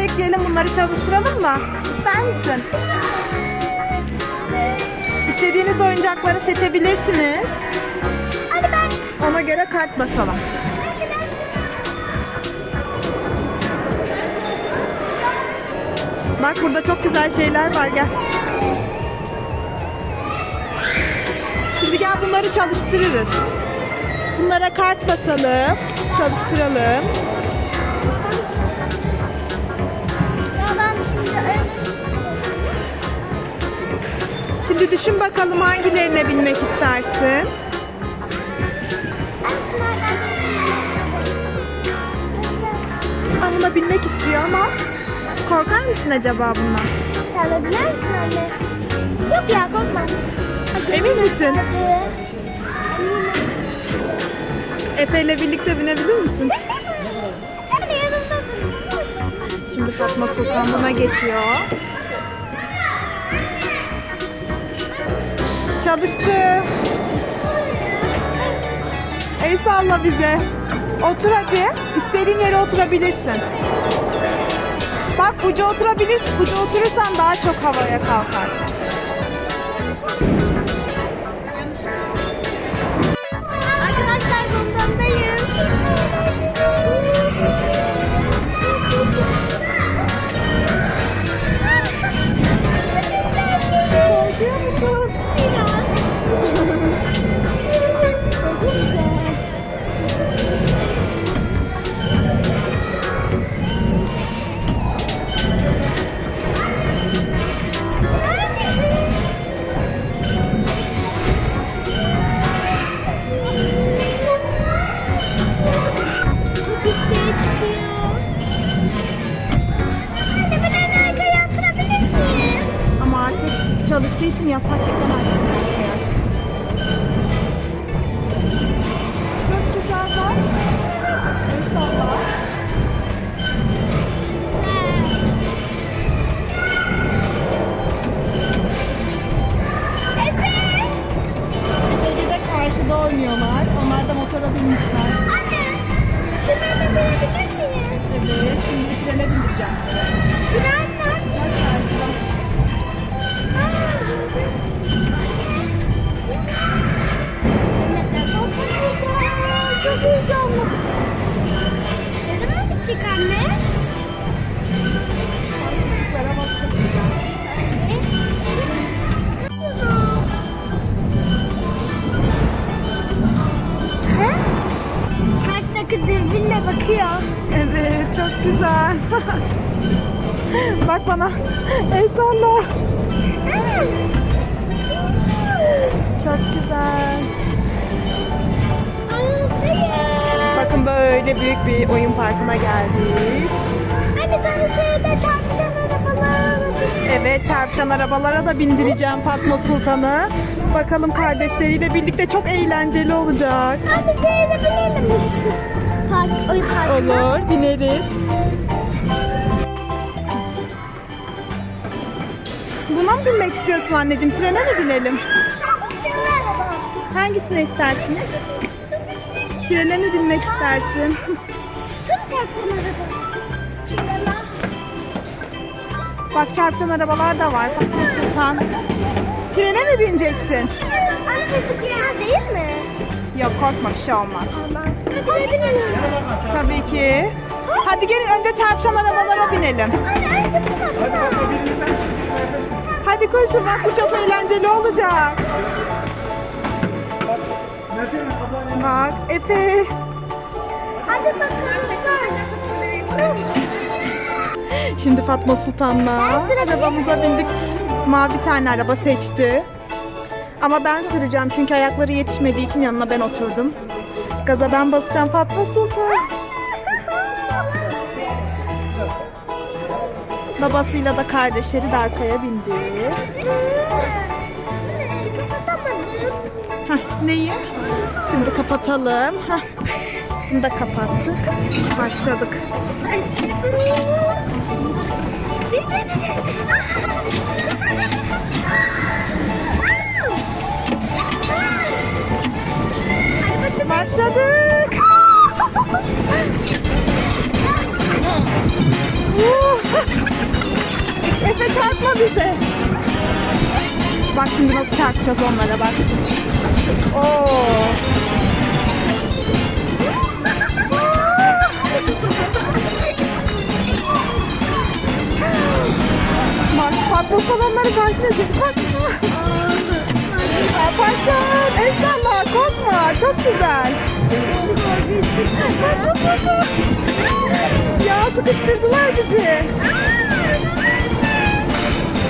ekleyelim bunları çalıştıralım mı? İster misin? İstediğiniz oyuncakları seçebilirsiniz. Hadi ben. Ona göre kart basalım. Bak burada çok güzel şeyler var gel. Şimdi gel bunları çalıştırırız. Bunlara kart basalım. Çalıştıralım. Şimdi düşün bakalım hangilerine binmek istersin? Buna binmek istiyor ama korkar mısın acaba bundan? Çalabilir misin anne? Yok ya korkma. Emin misin? Efe ile birlikte binebilir misin? Şimdi Fatma Sultan buna geçiyor. Çalıştı. El salla bize. Otur hadi. İstediğin yere oturabilirsin. Bak uca oturabilirsin. Uca oturursan daha çok havaya kalkar. Bakın böyle büyük bir oyun parkına geldik. Anne sana şeyde çarpacağım arabalar. Evet çarpışan arabalara da bindireceğim Fatma Sultan'ı. Bakalım kardeşleriyle birlikte çok eğlenceli olacak. Anne şeyde binelim Park, oyun parkına. Olur bineriz. Buna mı binmek istiyorsun anneciğim? Trene mi binelim? Çarpışan araba. Trene mi binmek istersin? Şunu çarpışan araba. Bak çarpışan arabalar da var Fatma Sultan. Trene mi bineceksin? Anne bu tren değil mi? Yok korkma bir şey olmaz. Hadi. Tabii ki. Hadi gelin önce çarpışan arabalara binelim. Hadi koşun bak bu çok eğlenceli olacak. Bak Efe. Hadi bakalım. Şimdi Fatma Sultan'la arabamıza bindik. Mavi tane araba seçti. Ama ben süreceğim çünkü ayakları yetişmediği için yanına ben oturdum. Gaza ben basacağım Fatma Sultan. Babasıyla da kardeşleri de arkaya bindi. Kapatamadım. Heh, neyi? Şimdi kapatalım. Heh. Bunu da kapattık. Başladık. Başladık. Efe çarpma bize. Bak şimdi nasıl çarpacağız onlara bak. Oo. Bak patlasan onları takip. Yaparsan. Esnala korkma. Çok güzel. Bak. Ya sıkıştırdılar bizi.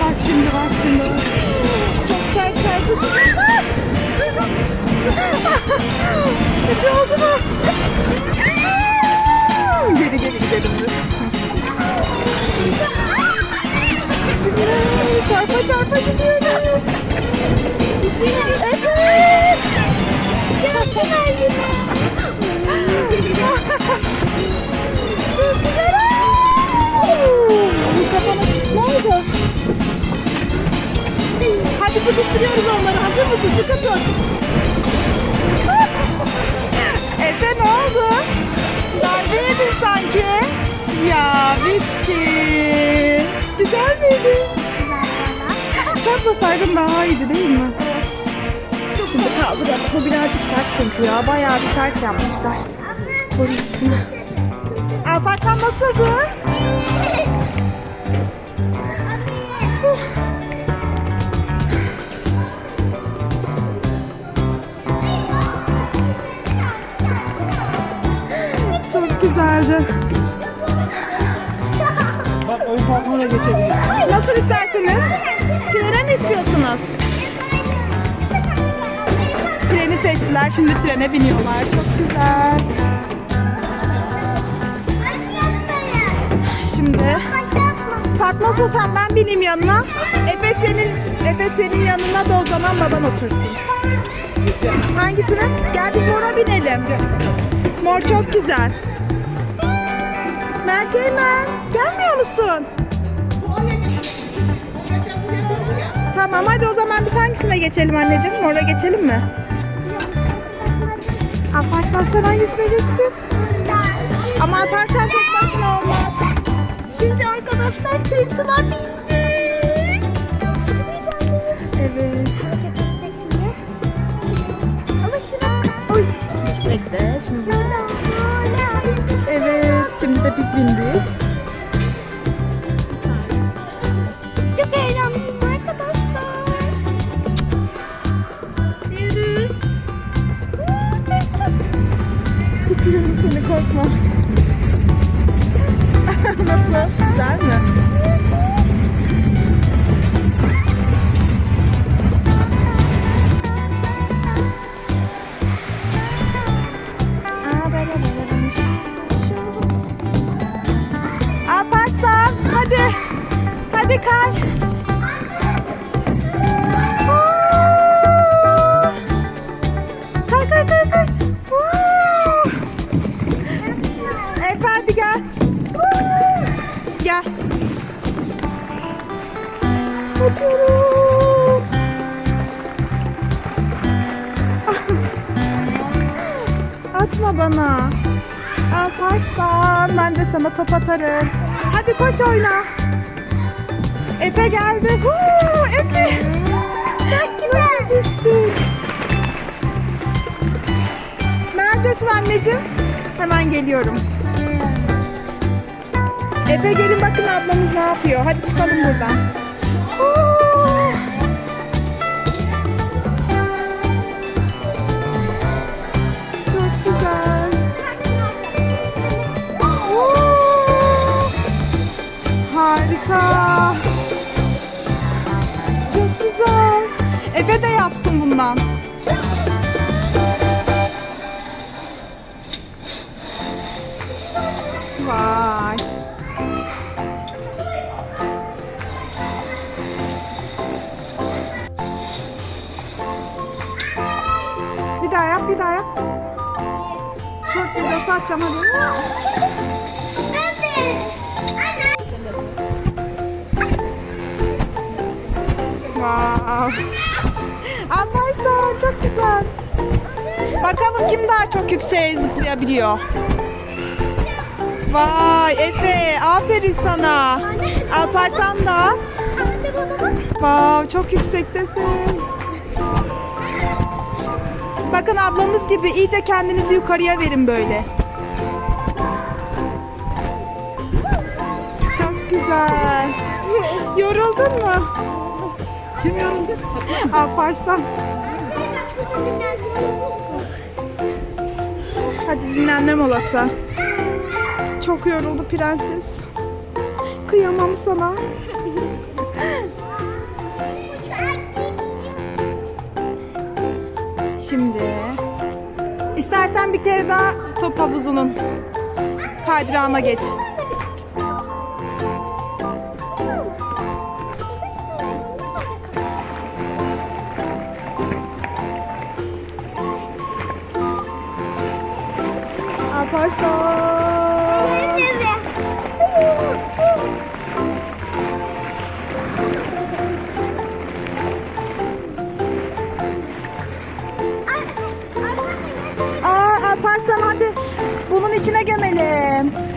Bak şimdi bak şimdi. Şey oldu mu? Geri geri gidelim çarpa çarpa gidiyoruz. Evet. Çok güzel. Çok güzel. Mikrofonu ne oldu? Hadi sıkıştırıyoruz onları. Hazır mısın? Sıkı tut. Efe ne oldu? Darbe yedin sanki. Ya bitti. Güzel miydi? Çarpmasaydın daha iyiydi değil mi? Şimdi kaldıralım. Bu birazcık sert çünkü ya. Bayağı bir sert yapmışlar. Koruyucusunu. Alparslan nasıldı? Güzeldi. Bak oyun parkına da geçebiliriz. Nasıl isterseniz? Trene mi istiyorsunuz? Treni seçtiler. Şimdi trene biniyorlar. Çok güzel. Şimdi Fatma Sultan ben bineyim yanına. Efe senin Efe senin yanına da o zaman baban otursun. Hangisine? Gel biz mora binelim. Mor çok güzel. Mert Eymen gelmiyor musun? Tamam hadi o zaman biz hangisine geçelim anneciğim? Mora geçelim mi? Alparslan sen hangisine geçtin? Ama Alparslan tek başına olmaz. Şimdi arkadaşlar sırtıma bindi. Kaçıyoruz. Atma bana. Alparslan ben de sana top atarım. Hadi koş oyna. Efe geldi. Huu, Efe. Çok güzel düştün. Neredesin anneciğim? Hemen geliyorum. Efe gelin bakın ablamız ne yapıyor. Hadi çıkalım buradan. Oo. Harika. Çok güzel. Efe de yapsın bundan. Vay. Açacağım hadi. Wow. Alparslan çok güzel. Bakalım kim daha çok yükseğe zıplayabiliyor. Vay Efe aferin sana. Alparslan da. Wow, çok yüksektesin. Bakın ablamız gibi iyice kendinizi yukarıya verin böyle. Güzel. Yoruldun mu? Kim yoruldu? Alparslan. Hadi dinlenme molası. Çok yoruldu prenses. Kıyamam sana. Şimdi istersen bir kere daha top havuzunun kaydırağına geç.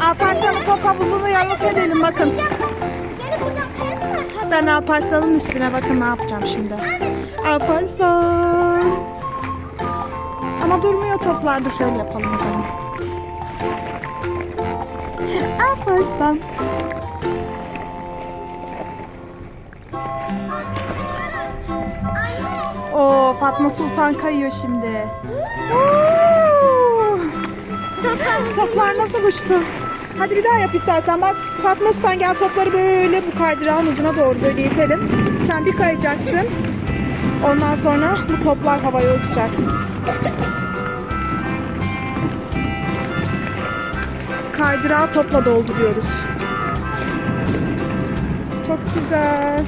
Alparslan'ın top havuzunu yok edelim bakın. Ben Alparslan'ın üstüne bakın ne yapacağım şimdi. Alparslan. Ama durmuyor toplar da şöyle yapalım o zaman. Alparslan. Oo Fatma Sultan kayıyor şimdi. Toplar nasıl uçtu? Hadi bir daha yap istersen. Bak Fatma Sultan gel topları böyle bu kaydırağın ucuna doğru böyle itelim. Sen bir kayacaksın. Ondan sonra bu toplar havaya uçacak. Kaydırağı topla dolduruyoruz. Çok güzel.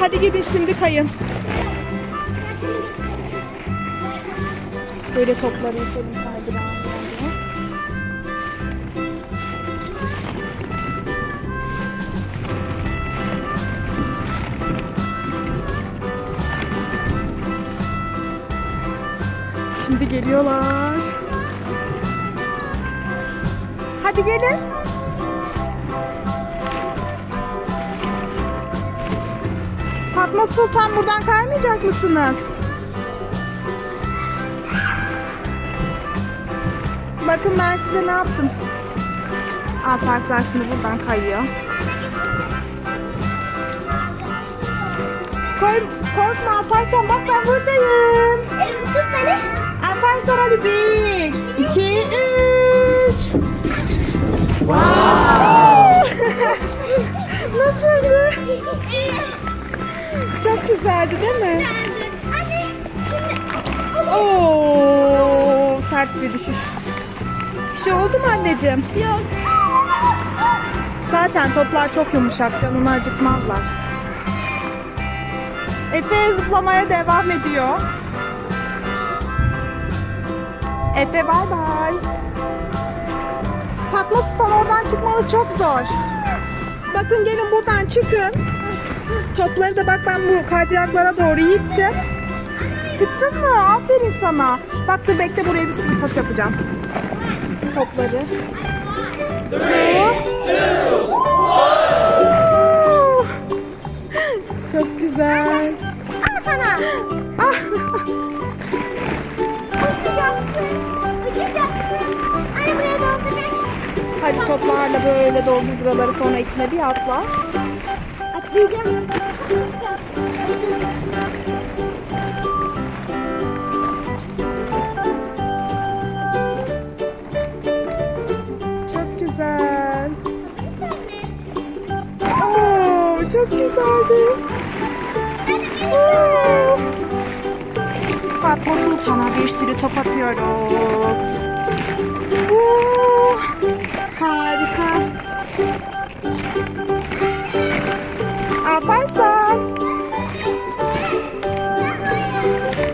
Hadi gidin şimdi kayın. Böyle topları itelim Şimdi geliyorlar. Hadi gelin. Fatma Sultan buradan kaymayacak mısınız? Bakın ben size ne yaptım. Alparslan şimdi buradan kayıyor. Koy, korkma Alparslan bak ben buradayım. Güzeldi değil mi? Anne. Oo, sert bir düşüş. Bir şey oldu mu anneciğim? Yok. Zaten toplar çok yumuşak, canını acıtmazlar. Efe zıplamaya devam ediyor. Efe bay bay. Fatma Sultan oradan çıkmamız çok zor. Bakın gelin buradan çıkın. Topları da bak ben bu kaydıraklara doğru ittim. Çıktın mı? Aferin sana. Bak dur bekle buraya bir sürü top yapacağım. Topları. Oo. Çok güzel. Al sana. Hadi toplarla böyle doldur buraları sonra içine bir atla. Çok güzel. Oo, çok güzeldi. Oo. Fatma Sultan'a bir sürü top atıyoruz. Oo, Alparslan.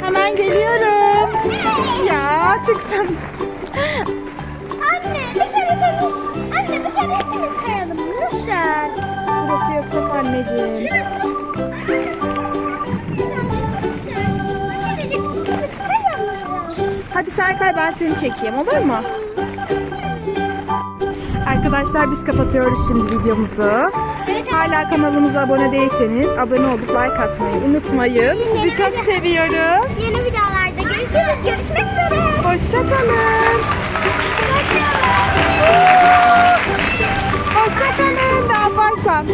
Hemen geliyorum. Ya çıktım. Anne bir kere kayalım. Anne bir kere hepimiz kayalım. Lütfen. Burası yasak anneciğim. Hadi sen kay ben seni çekeyim olur mu? Arkadaşlar biz kapatıyoruz şimdi videomuzu. Hala kanalımıza abone değilseniz abone olup like atmayı unutmayın. Sizi çok seviyoruz. Yeni videolarda görüşürüz. Görüşmek üzere. Hoşçakalın. Hoşçakalın. Hoşçakalın. Ne yaparsan.